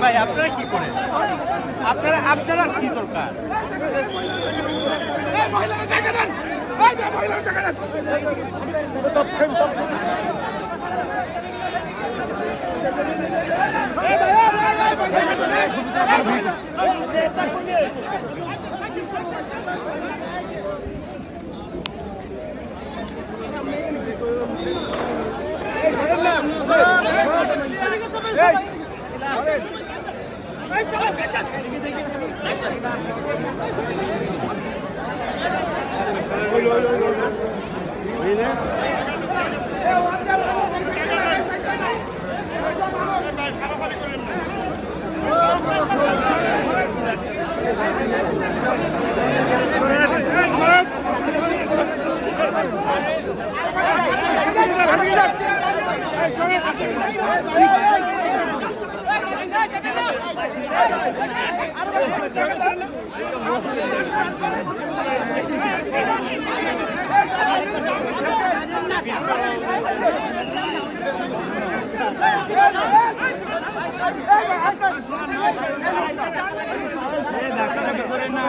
ভাই আপনারা কি করেন আপনারা আপনারা কি দরকার ধাক্কা ধাক্কি করেন না